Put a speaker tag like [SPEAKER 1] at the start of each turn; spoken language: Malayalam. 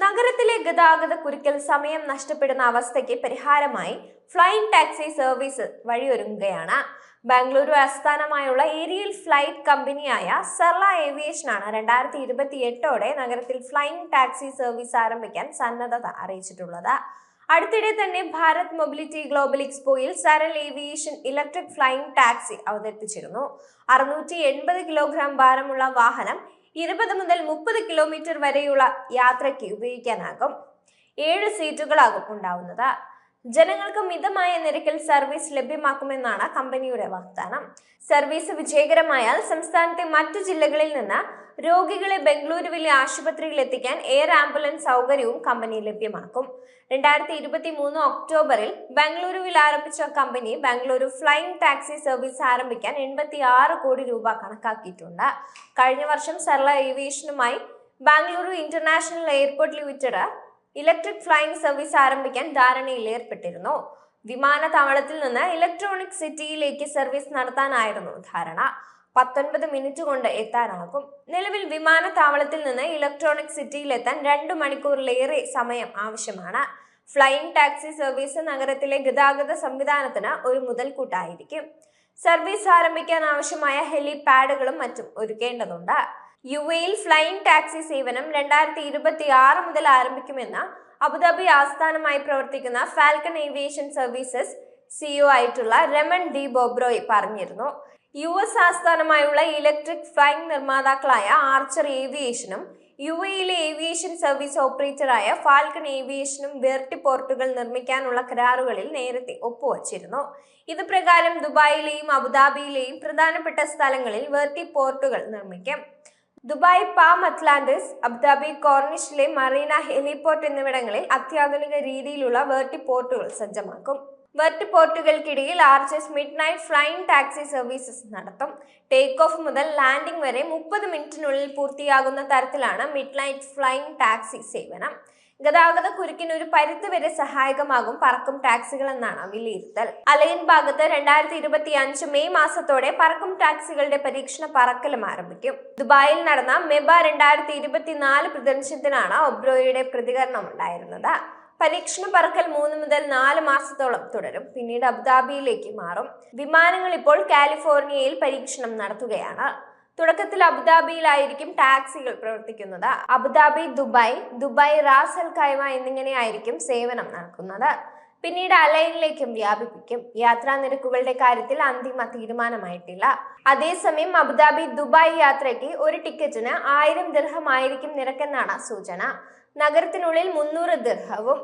[SPEAKER 1] നഗരത്തിലെ ഗതാഗത കുരുക്കൽ സമയം നഷ്ടപ്പെടുന്ന അവസ്ഥയ്ക്ക് പരിഹാരമായി ഫ്ലൈയിങ് ടാക്സി സർവീസ് വഴിയൊരുങ്ങുകയാണ്. ബാംഗ്ലൂരു ആസ്ഥാനമായുള്ള ഏരിയൽ ഫ്ലൈറ്റ് കമ്പനിയായ സർല ഏവിയേഷനാണ് രണ്ടായിരത്തി ഇരുപത്തി എട്ടോടെ നഗരത്തിൽ ഫ്ലൈയിങ് ടാക്സി സർവീസ് ആരംഭിക്കാൻ സന്നദ്ധത അറിയിച്ചിട്ടുള്ളത്. അടുത്തിടെ തന്നെ Bharat mobility global എക്സ്പോയിൽ Sarla aviation electric flying taxi അവതരിപ്പിച്ചിരുന്നു. അറുന്നൂറ്റി എൺപത് കിലോഗ്രാം ഭാരമുള്ള വാഹനം ഇരുപത് മുതൽ മുപ്പത് കിലോമീറ്റർ വരെയുള്ള യാത്രയ്ക്ക് ഉപയോഗിക്കാനാകും. ഏഴ് സീറ്റുകളാകും ഉണ്ടാവുന്നത്. ജനങ്ങൾക്ക് മിതമായ നിരക്കിൽ സർവീസ് ലഭ്യമാക്കുമെന്നാണ് കമ്പനിയുടെ വാഗ്ദാനം. സർവീസ് വിജയകരമായാൽ സംസ്ഥാനത്തെ മറ്റു ജില്ലകളിൽ നിന്ന് രോഗികളെ ബംഗളൂരുവിലെ ആശുപത്രിയിൽ എത്തിക്കാൻ എയർ ആംബുലൻസ് സൗകര്യവും കമ്പനി ലഭ്യമാക്കും. രണ്ടായിരത്തി ഇരുപത്തി മൂന്ന് ഒക്ടോബറിൽ ബംഗളൂരുവിൽ ആരംഭിച്ച company Bengaluru flying taxi service ആരംഭിക്കാൻ എൺപത്തി ആറ് കോടി രൂപ കണക്കാക്കിയിട്ടുണ്ട്. കഴിഞ്ഞ വർഷം Sarla ഏവിയേഷനുമായി Bengaluru international airport limited electric flying service ആരംഭിക്കാൻ ധാരണയിൽ ഏർപ്പെട്ടിരുന്നു. വിമാനത്താവളത്തിൽ നിന്ന് ഇലക്ട്രോണിക് സിറ്റിയിലേക്ക് സർവീസ് നടത്താനായിരുന്നു ധാരണ. പത്തൊൻപത് മിനിറ്റ് കൊണ്ട് എത്താനാകും. നിലവിൽ വിമാനത്താവളത്തിൽ നിന്ന് ഇലക്ട്രോണിക് സിറ്റിയിൽ എത്താൻ രണ്ടു മണിക്കൂറിലേറെ സമയം ആവശ്യമാണ്. ഫ്ലൈയിങ് ടാക്സി സർവീസ് നഗരത്തിലെ ഗതാഗത സംവിധാനത്തിന് ഒരു മുതൽക്കൂട്ടായിരിക്കും. സർവീസ് ആരംഭിക്കാൻ ആവശ്യമായ ഹെലിപാഡുകളും മറ്റും ഒരുക്കേണ്ടതുണ്ട്. യു എയിൽ ഫ്ലൈയിങ് ടാക്സി സേവനം രണ്ടായിരത്തി ഇരുപത്തി ആറ് മുതൽ ആരംഭിക്കുമെന്ന് അബുദാബി ആസ്ഥാനമായി പ്രവർത്തിക്കുന്ന ഫാൽക്കൺ ഏവിയേഷൻ സർവീസസ് സിഇഒ ആയിട്ടുള്ള രമൺ ഡി ബോബ്രോയ് പറഞ്ഞിരുന്നു. യു എസ് ആസ്ഥാനമായുള്ള ഇലക്ട്രിക് ഫ്ലൈയിംഗ് നിർമ്മാതാക്കളായ ആർച്ചർ ഏവിയേഷനും യു എയിലെ ഏവിയേഷൻ സർവീസ് ഓപ്പറേറ്ററായ ഫാൽക്കൺ ഏവിയേഷനും വെർട്ടി പോർട്ടുകൾ നിർമ്മിക്കാനുള്ള കരാറുകളിൽ നേരത്തെ ഒപ്പുവച്ചിരുന്നു. ഇത് പ്രകാരം ദുബായിലെയും അബുദാബിയിലെയും പ്രധാനപ്പെട്ട സ്ഥലങ്ങളിൽ വെർട്ടി പോർട്ടുകൾ നിർമ്മിക്കും. Dubai palm Atlantis Abu Dhabi കോർണിഷിലെ Marina heliport എന്നിവിടങ്ങളിൽ അത്യാധുനിക രീതിയിലുള്ള വെർട്ടി പോർട്ടുകൾ സജ്ജമാക്കും. വെർട്ടി പോർട്ടുകൾക്കിടയിൽ Archer's midnight flying taxi services നടത്തും. ടേക്ക് ഓഫ് മുതൽ ലാൻഡിംഗ് വരെ മുപ്പത് മിനിറ്റിനുള്ളിൽ പൂർത്തിയാകുന്ന തരത്തിലാണ് മിഡ് നൈറ്റ് ഫ്ലൈയിങ് ടാക്സി സേവനം. ഗതാഗത കുരുക്കിന് ഒരു പരിധിവരെ സഹായകമാകും പറക്കും ടാക്സികൾ എന്നാണ് വിലയിരുത്തൽ. അലയൻ ഭാഗത്ത് രണ്ടായിരത്തി ഇരുപത്തി അഞ്ച് മെയ് മാസത്തോടെ പറക്കും ടാക്സികളുടെ പരീക്ഷണ പറക്കലും ആരംഭിക്കും. ദുബായിൽ നടന്ന മെബ രണ്ടായിരത്തി ഇരുപത്തിനാല് പ്രദർശനത്തിനാണ് ഒബ്രോയുടെ പ്രതികരണം ഉണ്ടായിരുന്നത്. പരീക്ഷണ പറക്കൽ മൂന്ന് മുതൽ നാല് മാസത്തോളം തുടരും. പിന്നീട് അബുദാബിയിലേക്ക് മാറും. വിമാനങ്ങൾ ഇപ്പോൾ കാലിഫോർണിയയിൽ പരീക്ഷണം നടത്തുകയാണ്. തുടക്കത്തിൽ അബുദാബിയിലായിരിക്കും ടാക്സികൾ പ്രവർത്തിക്കുന്നത്. Abu Dhabi Dubai Dubai Ras al Khaimah എന്നിങ്ങനെയായിരിക്കും സേവനം നടക്കുന്നത്. പിന്നീട് അലൈനിലേക്കും വ്യാപിപ്പിക്കും. യാത്രാ നിരക്കുകളുടെ കാര്യത്തിൽ അന്തിമ തീരുമാനമായിട്ടില്ല. അതേസമയം അബുദാബി ദുബായ് യാത്രയ്ക്ക് ഒരു ടിക്കറ്റിന് ആയിരം ദിർഹമായിരിക്കും നിരക്കെന്നാണ് സൂചന. നഗരത്തിനുള്ളിൽ മുന്നൂറ് ദിർഹവും